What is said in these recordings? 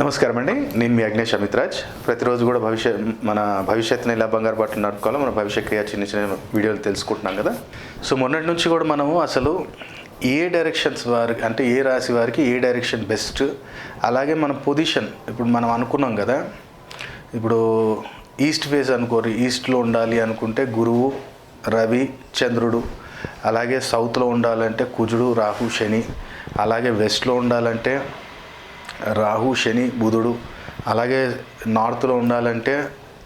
నమస్కారం అండి నేను మీ అగ్నేష్ అమిత్రాజ్ ప్రతిరోజు కూడా భవిష్య మన భవిష్యత్తుని ఎలా బంగారు బట్టలు నడుపుకోవాలో మన భవిష్య క్రియ చిన్న చిన్న వీడియోలు తెలుసుకుంటున్నాం కదా. సో మొన్నటి నుంచి కూడా మనము అసలు ఏ డైరెక్షన్స్ వారికి అంటే ఏ రాశి వారికి ఏ డైరెక్షన్ బెస్ట్? అలాగే మన పొజిషన్ ఇప్పుడు మనం అనుకున్నాం కదా. ఇప్పుడు ఈస్ట్ ఫేస్ అనుకోరు ఈస్ట్లో ఉండాలి అనుకుంటే గురువు రవి చంద్రుడు అలాగే సౌత్లో ఉండాలంటే కుజుడు రాహు శని అలాగే వెస్ట్లో ఉండాలంటే రాహు శని బుధుడు. అలాగే నార్త్లో ఉండాలంటే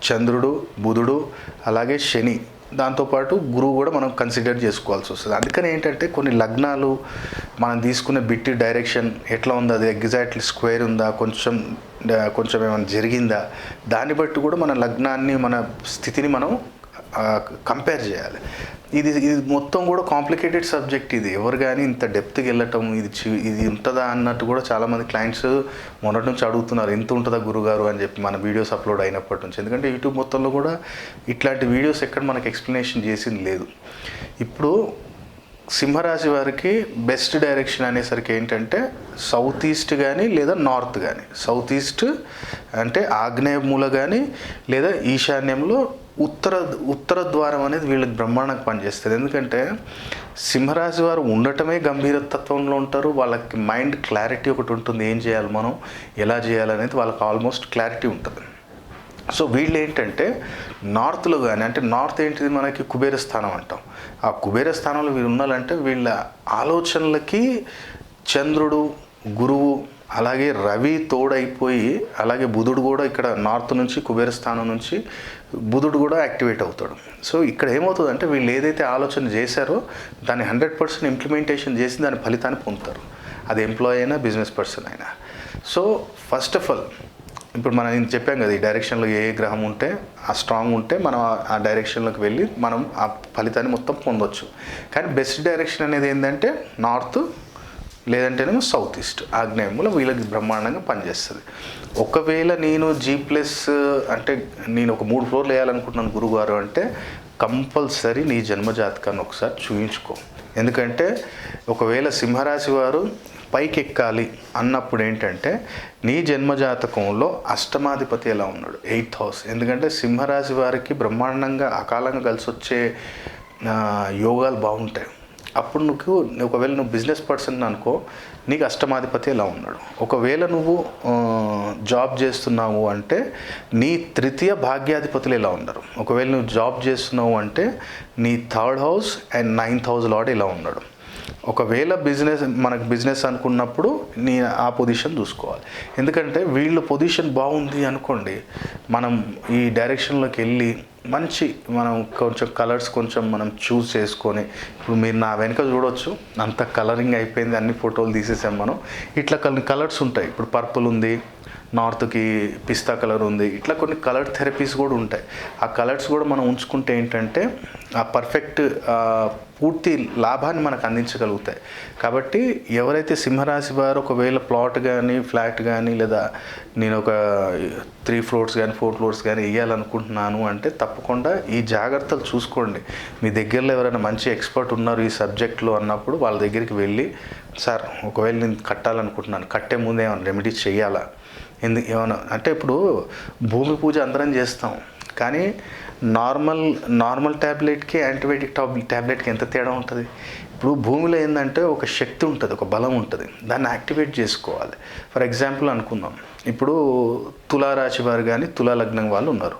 చంద్రుడు బుధుడు అలాగే శని. దాంతోపాటు గురువు కూడా మనం కన్సిడర్ చేసుకోవాల్సి వస్తుంది. అందుకని ఏంటంటే కొన్ని లగ్నాలు మనం తీసుకునే బిట్టి డైరెక్షన్ ఎట్లా ఉందా అది ఎగ్జాక్ట్లీ స్క్వేర్ ఉందా కొంచెం కొంచెం ఏమైనా జరిగిందా దాన్ని బట్టి కూడా మన లగ్నాన్ని మన స్థితిని మనం కంపేర్ చేయాలి. ఇది ఇది మొత్తం కూడా కాంప్లికేటెడ్ సబ్జెక్ట్ ఇది. ఎవరు కానీ ఇంత డెప్త్కి వెళ్ళటం ఇది ఇది ఉంటుందా అన్నట్టు కూడా చాలామంది క్లయింట్స్ మొన్నటి నుంచి అడుగుతున్నారు ఎంత ఉంటుందా గురుగారు? అని చెప్పి మన వీడియోస్ అప్లోడ్ అయినప్పటి నుంచి. ఎందుకంటే యూట్యూబ్ మొత్తంలో కూడా ఇట్లాంటి వీడియోస్ ఎక్కడ మనకు ఎక్స్ప్లెనేషన్ చేసింది లేదు. ఇప్పుడు సింహరాశి వారికి బెస్ట్ డైరెక్షన్ అనేసరికి ఏంటంటే సౌత్ ఈస్ట్ కానీ లేదా నార్త్ కానీ సౌత్ ఈస్ట్ అంటే ఆగ్నేయ మూల కానీ లేదా ఈశాన్యంలో ఉత్తర ఉత్తర ద్వారం అనేది వీళ్ళకి బ్రహ్మాండంగా పనిచేస్తుంది. ఎందుకంటే సింహరాశి వారు ఉండటమే గంభీరతత్వంలో ఉంటారు. వాళ్ళకి మైండ్ క్లారిటీ ఒకటి ఉంటుంది. ఏం చేయాలి మనం? ఎలా చేయాలనేది వాళ్ళకి ఆల్మోస్ట్ క్లారిటీ ఉంటుంది. సో వీళ్ళు ఏంటంటే నార్త్లో కానీ అంటే నార్త్ ఏంటిది మనకి కుబేర స్థానం అంటాం. ఆ కుబేర స్థానంలో వీళ్ళు ఉన్నారంటే వీళ్ళ ఆలోచనలకి చంద్రుడు గురువు అలాగే రవి తోడైపోయి అలాగే బుధుడు కూడా ఇక్కడ నార్త్ నుంచి కుబేర స్థానం నుంచి బుధుడు కూడా యాక్టివేట్ అవుతాడు. సో ఇక్కడ ఏమవుతుందంటే వీళ్ళు ఏదైతే ఆలోచన చేశారో దాన్ని హండ్రెడ్ పర్సెంట్ ఇంప్లిమెంటేషన్ చేసి దాని ఫలితాన్ని పొందుతారు. అది ఎంప్లాయ్ అయినా బిజినెస్ పర్సన్ అయినా. సో ఫస్ట్ ఆఫ్ ఆల్ ఇప్పుడు మనం నేను చెప్పాం కదా ఈ డైరెక్షన్లో ఏ గ్రహం ఉంటే ఆ స్ట్రాంగ్ ఉంటే మనం ఆ- డైరెక్షన్లోకి వెళ్ళి మనం ఆ ఫలితాన్ని మొత్తం పొందొచ్చు. కానీ బెస్ట్ డైరెక్షన్ అనేది ఏంటంటే నార్త్ లేదంటేనేమో సౌత్ ఈస్ట్ ఆగ్నేయంలో వీళ్ళకి బ్రహ్మాండంగా పనిచేస్తుంది. ఒకవేళ నేను జీ ప్లస్ అంటే నేను ఒక మూడు ఫ్లోర్లు వేయాలనుకుంటున్నాను గురుగారు అంటే కంపల్సరీ నీ జన్మజాతకాన్ని ఒకసారి చూయించుకో. ఎందుకంటే ఒకవేళ సింహరాశి వారు పైకి ఎక్కాలి అన్నప్పుడు ఏంటంటే నీ జన్మజాతకంలో అష్టమాధిపతి ఎలా ఉన్నాడు? Eighth house. ఎందుకంటే సింహరాశి వారికి బ్రహ్మాండంగా అకాలంగా కలిసి వచ్చే యోగాలు బాగుంటాయి. అప్పుడు నువ్వు ఒకవేళ నువ్వు బిజినెస్ పర్సన్ అనుకో నీకు అష్టమాధిపతి ఎలా ఉన్నాడు? ఒకవేళ నువ్వు జాబ్ చేస్తున్నావు అంటే నీ తృతీయ భాగ్యాధిపతులు ఎలా ఉన్నారు ఒకవేళ నువ్వు జాబ్ చేస్తున్నావు అంటే నీ third house and ninth house lord ఎలా ఉన్నాడు? ఒకవేళ బిజినెస్ మనకు బిజినెస్ అనుకున్నప్పుడు నీ ఆ పొజిషన్ చూసుకోవాలి. ఎందుకంటే వీళ్ళ పొజిషన్ బాగుంది అనుకోండి మనం ఈ డైరెక్షన్లోకి వెళ్ళి మంచి మనం కొంచెం కలర్స్ కొంచెం మనం చూస్ చేసుకొని ఇప్పుడు మీరు నా వెనుక చూడొచ్చు అంత కలరింగ్ అయిపోయింది అన్ని ఫోటోలు తీసేసాం మనం. ఇట్లా కొన్ని కలర్స్ ఉంటాయి. ఇప్పుడు పర్పుల్ ఉంది నార్త్కి పిస్తా కలర్ ఉంది ఇట్లా కొన్ని కలర్ థెరపీస్ కూడా ఉంటాయి. ఆ కలర్స్ కూడా మనం ఉంచుకుంటే ఏంటంటే ఆ పర్ఫెక్ట్ పూర్తి లాభాన్ని మనకు అందించగలుగుతాయి. కాబట్టి ఎవరైతే సింహరాశి వారు ఒకవేళ ప్లాట్ కానీ ఫ్లాట్ కానీ లేదా నేను ఒక త్రీ ఫ్లోర్స్ కానీ ఫోర్ ఫ్లోర్స్ కానీ వేయాలనుకుంటున్నాను అంటే తప్పకుండా ఈ జాగ్రత్తలు చూసుకోండి. మీ దగ్గరలో ఎవరైనా మంచి ఎక్స్పర్ట్ ఉన్నారు ఈ సబ్జెక్ట్లో అన్నప్పుడు వాళ్ళ దగ్గరికి వెళ్ళి సార్ ఒకవేళ నేను కట్టాలనుకుంటున్నాను కట్టే ముందు ఏమైనా రెమెడీస్ చేయాలా? ఎందుకు ఏమైనా అంటే ఇప్పుడు భూమి పూజ అందరం చేస్తాం. కానీ నార్మల్ నార్మల్ ట్యాబ్లెట్కి యాంటీబయాటిక్ టాబ్ ట్యాబ్లెట్కి ఎంత తేడా ఉంటుంది? ఇప్పుడు భూమిలో ఏంటంటే ఒక శక్తి ఉంటుంది ఒక బలం ఉంటుంది. దాన్ని యాక్టివేట్ చేసుకోవాలి. ఫర్ ఎగ్జాంపుల్ అనుకుందాం. ఇప్పుడు తులారాశి వారు కానీ తులా లగ్నం వాళ్ళు ఉన్నారు.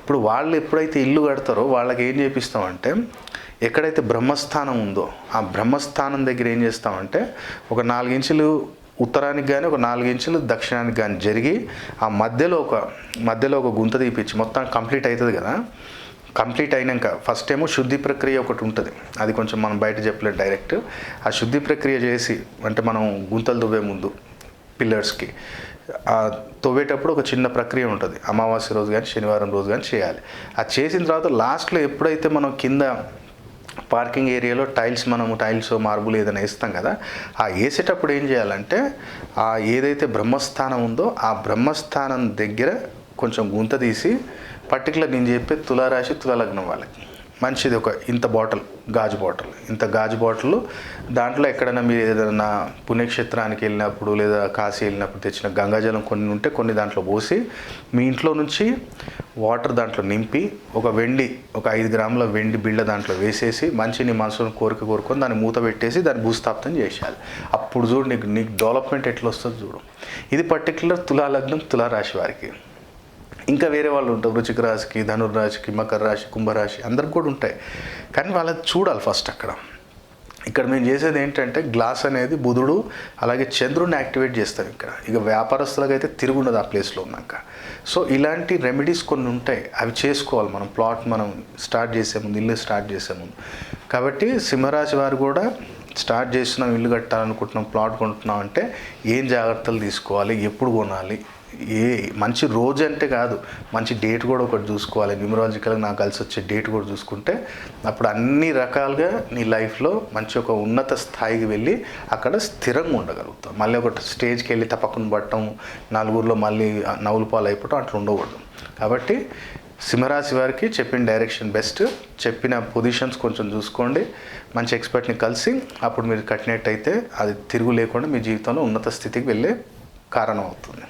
ఇప్పుడు వాళ్ళు ఎప్పుడైతే ఇల్లు కడతారో వాళ్ళకి ఏం చేపిస్తామంటే ఎక్కడైతే బ్రహ్మస్థానం ఉందో ఆ బ్రహ్మస్థానం దగ్గర ఏం చేస్తామంటే ఒక నాలుగు ఇంచులు ఉత్తరానికి కానీ ఒక నాలుగించులు దక్షిణానికి కానీ జరిగి ఆ మధ్యలో ఒక మధ్యలో ఒక గుంత తీపిచ్చి మొత్తం కంప్లీట్ అవుతుంది కదా. కంప్లీట్ అయినాక ఫస్ట్ ఏమో శుద్ధి ప్రక్రియ ఒకటి ఉంటుంది. అది కొంచెం మనం బయట చెప్పలేదు డైరెక్ట్. ఆ శుద్ధి ప్రక్రియ చేసి అంటే మనం గుంతలు దువ్వే ముందు పిల్లర్స్కి ఆ తవ్వేటప్పుడు ఒక చిన్న ప్రక్రియ ఉంటుంది. అమావాస్య రోజు కానీ శనివారం రోజు కానీ చేయాలి. అది చేసిన తర్వాత లాస్ట్లో ఎప్పుడైతే మనం కింద పార్కింగ్ ఏరియాలో టైల్స్ మనము టైల్స్ మార్బుల్ ఏదైనా వేస్తాం కదా ఆ వేసేటప్పుడు ఏం చేయాలంటే ఆ ఏదైతే బ్రహ్మస్థానం ఉందో ఆ బ్రహ్మస్థానం దగ్గర కొంచెం గుంత తీసి పర్టికులర్ నేను చెప్పే తులారాశి తులాలగ్నం వాళ్ళకి. మంచిది ఒక ఇంత బాటిల్ గాజు బాటిల్. ఇంత గాజు బాటిల్ దాంట్లో ఎక్కడైనా మీరు ఏదైనా పుణ్యక్షేత్రానికి వెళ్ళినప్పుడు లేదా కాశీ వెళ్ళినప్పుడు తెచ్చిన గంగాజలం కొన్ని ఉంటే కొన్ని దాంట్లో పోసి మీ ఇంట్లో నుంచి వాటర్ దాంట్లో నింపి ఒక వెండి ఒక ఐదు గ్రాముల వెండి బిళ్ళ దాంట్లో వేసేసి మంచి నీ మనసును కోరిక కోరుకొని దాన్ని మూత పెట్టేసి దాన్ని భూస్థాపితం చేసేయాలి. అప్పుడు చూడు నీకు నీకు డెవలప్మెంట్ ఎట్లా వస్తుంది చూడు. ఇది పర్టికులర్ తులాలగ్నం తులారాశి వారికి. ఇంకా వేరే వాళ్ళు ఉంటారు. వృచిక రాశికి ధనుర్రాశికి మకర రాశి కుంభరాశి అందరికి కూడా ఉంటాయి. కానీ వాళ్ళది చూడాలి ఫస్ట్ అక్కడ. ఇక్కడ మేము చేసేది ఏంటంటే గ్లాస్ అనేది బుధుడు అలాగే చంద్రుడిని యాక్టివేట్ చేస్తాం ఇక్కడ. ఇక వ్యాపారస్తులకు అయితే తిరుగుండదు ఆ ప్లేస్లో ఉన్నాక. సో ఇలాంటి రెమెడీస్ కొన్ని ఉంటాయి. అవి చేసుకోవాలి మనం. ప్లాట్ మనం స్టార్ట్ చేసే ముందు ఇల్లు స్టార్ట్ చేసే ముందు. కాబట్టి సింహరాశి వారు కూడా స్టార్ట్ చేస్తున్నాం ఇల్లు కట్టాలనుకుంటున్నాం ప్లాట్ కొంటున్నాం అంటే ఏం జాగ్రత్తలు తీసుకోవాలి ఎప్పుడు కొనాలి ఏ మంచి రోజు అంటే కాదు మంచి డేట్ కూడా ఒకటి చూసుకోవాలి. న్యూమరాలజికల్గా నాకు కలిసి వచ్చే డేట్ కూడా చూసుకుంటే అప్పుడు అన్ని రకాలుగా నీ లైఫ్లో మంచి ఒక ఉన్నత స్థాయికి వెళ్ళి అక్కడ స్థిరంగా ఉండగలుగుతాం మళ్ళీ ఒక స్టేజ్కి వెళ్ళి తప్పకుండా పట్టడం నలుగురిలో మళ్ళీ నవ్వులు పాలు అయిపోవటం అట్లా ఉండకూడదు. కాబట్టి సింహరాశి వారికి చెప్పిన డైరెక్షన్ బెస్ట్ చెప్పిన పొజిషన్స్ కొంచెం చూసుకోండి. మంచి ఎక్స్పర్ట్ని కలిసి అప్పుడు మీరు కట్టినట్టయితే అది తిరుగు లేకుండా మీ జీవితంలో ఉన్నత స్థితికి వెళ్ళే కారణం అవుతుంది.